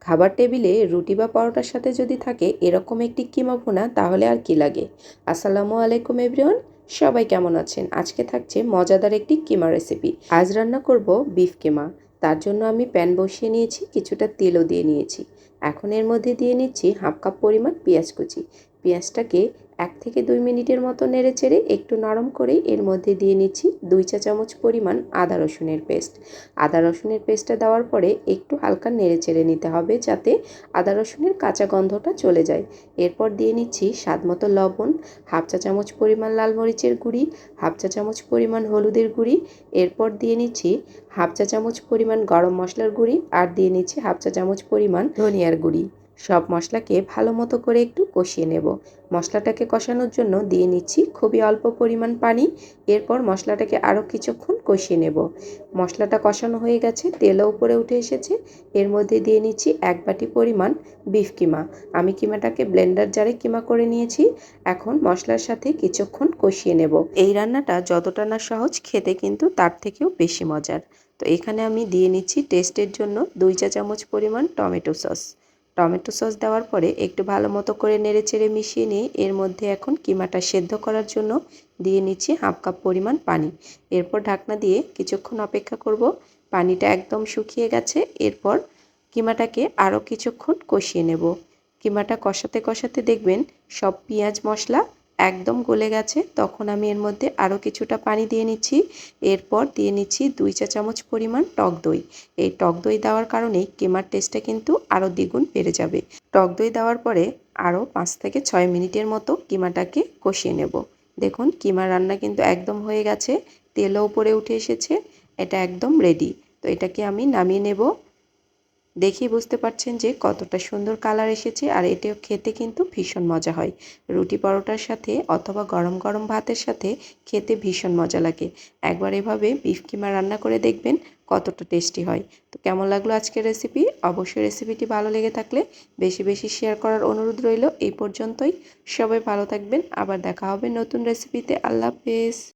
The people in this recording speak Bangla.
খাবার টেবিলে রুটি বা পরোটার সাথে যদি থাকে এরকম একটি কিমা তাহলে আর কি লাগে? আসসালামু আলাইকুম, এভরিওয়ান। সবাই কেমন আছেন? আজকে থাকছে মজাদার একটি কিমা রেসিপি। আজ রান্না করব বিফ কিমা। তার জন্য আমি প্যান বসিয়ে নিয়েছি, কিছুটা তেলও দিয়ে নিয়েছি। এখন এর মধ্যে দিয়ে নিচ্ছি হাফ কাপ পরিমাণ পেঁয়াজ কুচি। পেঁয়াজটাকে এক থেকে দুই মিনিটের মতো নেড়ে চেড়ে একটু নরম করে এর মধ্যে দিয়ে নিচ্ছি দুই চা চামচ পরিমাণ আদা রসুনের পেস্ট। আদা রসুনের পেস্টটা দেওয়ার পরে একটু হালকা নেড়ে চেড়ে নিতে হবে যাতে আদা রসুনের কাঁচা গন্ধটা চলে যায়। এরপর দিয়ে নিচ্ছি স্বাদ মতো লবণ, হাফ চা চামচ পরিমাণ লাল মরিচের গুঁড়ি, হাফ চা চামচ পরিমাণ হলুদের গুঁড়ি, এরপর দিয়ে নিচ্ছি হাফ চা চামচ পরিমাণ গরম মশলার গুঁড়ি আর দিয়ে নিচ্ছি হাফ চা চামচ পরিমাণ ধনিয়ার গুঁড়ি। সব মশলাকে ভালো মতো করে একটু কষিয়ে নেব। মশলাটাকে কষানোর জন্য দিয়ে নিচ্ছি খুবই অল্প পরিমাণ পানি। এরপর মশলাটাকে আরও কিছুক্ষণ কষিয়ে নেব। মশলাটা কষানো হয়ে গেছে, তেলও উপরে উঠে এসেছে। এর মধ্যে দিয়ে নিচ্ছি এক বাটি পরিমাণ বিফ কিমা। আমি কিমাটাকে ব্লেন্ডার জারে কিমা করে নিয়েছি। এখন মশলার সাথে কিছুক্ষণ কষিয়ে নেব। এই রান্নাটা যতটা না সহজ, খেতে কিন্তু তার থেকেও বেশি মজার। তো এখানে আমি দিয়ে নিচ্ছি টেস্টের জন্য দুই চা চামচ পরিমাণ টমেটো সস। টমেটো সস দেওয়ার পরে একটু ভালো মতো করে নেড়ে চেড়ে মিশিয়ে নিয়ে এর মধ্যে এখন কিমাটা সেদ্ধ করার জন্য দিয়ে নিচ্ছি হাফ কাপ পরিমাণ পানি। এরপর ঢাকনা দিয়ে কিছুক্ষণ অপেক্ষা করব। পানিটা একদম শুকিয়ে গেছে। এরপর কিমাটাকে আরও কিছুক্ষণ কষিয়ে নেব। কিমাটা কষাতে কষাতে দেখবেন সব পেঁয়াজ মশলা একদম গলে গেছে, তখন আমি এর মধ্যে আরও কিছুটা পানি দিয়ে নিচ্ছি। এরপর দিয়ে নিচ্ছি দুই চা চামচ পরিমাণ টক দই। এই টক দই দেওয়ার কারণেই কেমার টেস্টটা কিন্তু আরও দ্বিগুণ বেড়ে যাবে। টক দই দেওয়ার পরে আরও পাঁচ থেকে ছয় মিনিটের মতো কিমাটাকে কষিয়ে নেব। দেখুন কিমা রান্না কিন্তু একদম হয়ে গেছে, তেলও উপরে উঠে এসেছে, এটা একদম রেডি তো এটাকে আমি নামিয়ে নেব। দেখেই বুঝতে পারছেন যে কতটা সুন্দর কালার এসেছে আর এটাও খেতে কিন্তু ভীষণ মজা হয়। রুটি পরোটার সাথে অথবা গরম গরম ভাতের সাথে খেতে ভীষণ মজা লাগে। একবার এভাবে বিফ কিমা রান্না করে দেখবেন কতটা টেস্টি হয়। তো কেমন লাগল আজকের রেসিপি? অবশ্যই রেসিপিটি ভালো লেগে থাকলে বেশি বেশি শেয়ার করার অনুরোধ রইল। এই পর্যন্তই। সবাই ভালো থাকবেন। আবার দেখা হবে নতুন রেসিপিতে। আল্লাহ হাফেজ।